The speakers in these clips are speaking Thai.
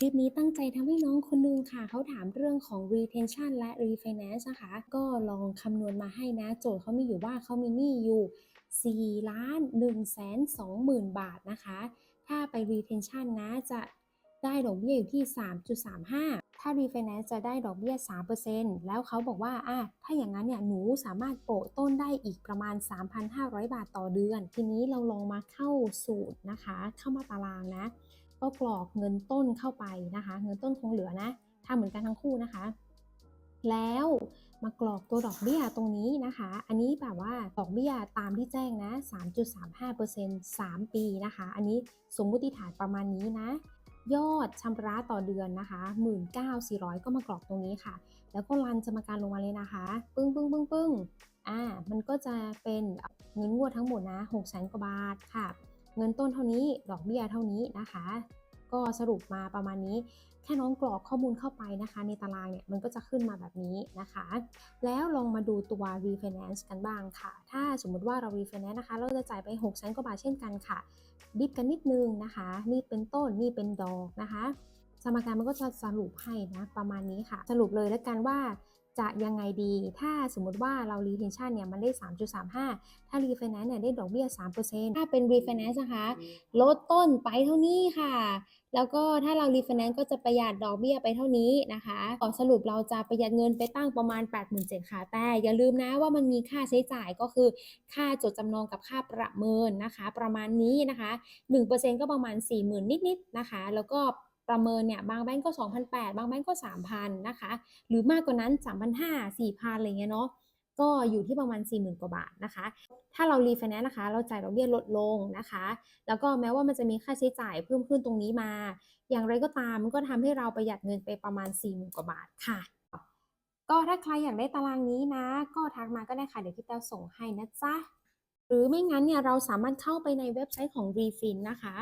คลิปนี้ตั้งใจทำให้น้องคนนึงค่ะ เขาถามเรื่องของ retention และ refinance นะคะ ก็ลองคำนวณมาให้นะ โจทย์เขามีอยู่ว่าเขามีหนี้อยู่ 4 ล้าน1แสน2หมื่นบาทนะคะ ถ้าไป retention นะจะได้ดอกเบี้ยอยู่ที่ 3.35 ถ้า refinance จะได้ดอกเบี้ย 3%แล้วเขาบอกว่าอะถ้าอย่างนั้นเนี่ยหนูสามารถโปะต้นได้อีกประมาณ 3,500 บาทต่อเดือน ทีนี้เราลองมาเข้าสูตรนะคะ เข้ามาตารางนะ ก็กรอกเงินต้นเข้าไปนะคะ เงินต้นคงเหลือนะทำเหมือนกันทั้งคู่นะคะ แล้วมากรอกตัวดอกเบี้ยตรงนี้นะคะ อันนี้แบบว่าดอกเบี้ยตามที่แจ้งนะ 3.35% 3 ปีนะคะ อันนี้สมมุติฐานประมาณนี้นะ ยอดชำระต่อเดือนนะคะ19,400 ก็มากรอกตรงนี้ค่ะ แล้วก็รันสมการลงมาเลยนะคะ ปึ้งปึ้งปึ้งปึ้งอ่า มันก็จะเป็นเงินงวดทั้งหมดนะ6 0 0 0 0กว่าบาทค่ะ เงินต้นเท่านี้ดอกเบี้ยเท่านี้นะคะ ก็สรุปมาประมาณนี้ แค่น้องกรอกข้อมูลเข้าไปนะคะ ในตารางเนี่ยมันก็จะขึ้นมาแบบนี้นะคะ แล้วลองมาดูตัว refinance กันบ้างค่ะ ถ้าสมมุติว่าเรา refinance นะคะ เราจะจ่ายไป6แสนกว่าบาทเช่นกันค่ะ ดิฟกันนิดนึงนะคะ นี่เป็นต้นนี่เป็นดอกนะคะสมการมันก็จะสรุปให้นะประมาณนี้ค่ะ สรุปเลยแล้วกันว่า จะยังไงดี ถ้าสมมติว่าเรา retention เนี่ยมันได้ 3.35 ถ้า refinance เนี่ยได้ดอกเบี้ย 3%ถ้าเป็น refinance นะคะลดต้นไปเท่านี้ค่ะ แล้วก็ถ้าเรา refinance ก็จะประหยัดดอกเบี้ยไปเท่านี้นะคะขอสรุปเราจะประหยัดเงินไปตั้งประมาณ 87,000ค่ะ แต่อย่าลืมนะว่ามันมีค่าใช้จ่ายก็คือค่าจดจำนองกับค่าประเมินนะคะ ประมาณนี้นะคะ 1%ก็ประมาณ 40,000 นิดๆนะคะ แล้วก็ ประเมินเนี่ยบางแบงก์ก็ 2,800 บางแบงก์ก็ 3,000 นะคะ หรือมากกว่านั้น 3,500 4,000 อะไรเงี้ยเนาะก็อยู่ที่ประมาณ 40,000 กว่าบาทนะคะ ถ้าเรา refinance นะคะ เราจ่ายดอกเบี้ยลดลงนะคะ แล้วก็แม้ว่ามันจะมีค่าใช้จ่ายเพิ่มขึ้นตรงนี้มา อย่างไรก็ตามมันก็ทำให้เราประหยัดเงินไปประมาณ 40,000 กว่าบาทค่ะ ก็ถ้าใครอยากได้ตารางนี้นะ ก็ทักมาก็ได้ค่ะ เดี๋ยวพี่แต้วส่งให้นะจ๊ะ หรือไม่งั้นเนี่ยเราสามารถเข้าไปในเว็บไซต์ของ Refin นะคะ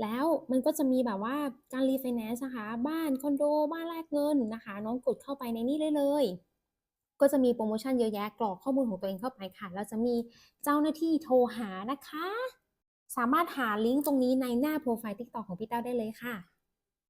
แล้วมันก็จะมีแบบว่าการรีไฟแนนซ์นะคะบ้านคอนโดบ้านแลกเงินนะคะน้องกดเข้าไปในนี้ได้เลย ก็จะมีโปรโมชั่นเยอะแยะกรอกข้อมูลของตัวเองเข้าไปค่ะแล้วจะมีเจ้าหน้าที่โทรหานะคะ สามารถหาลิงก์ตรงนี้ในหน้าโปรไฟล์ TikTok ของพี่เต้าได้เลยค่ะ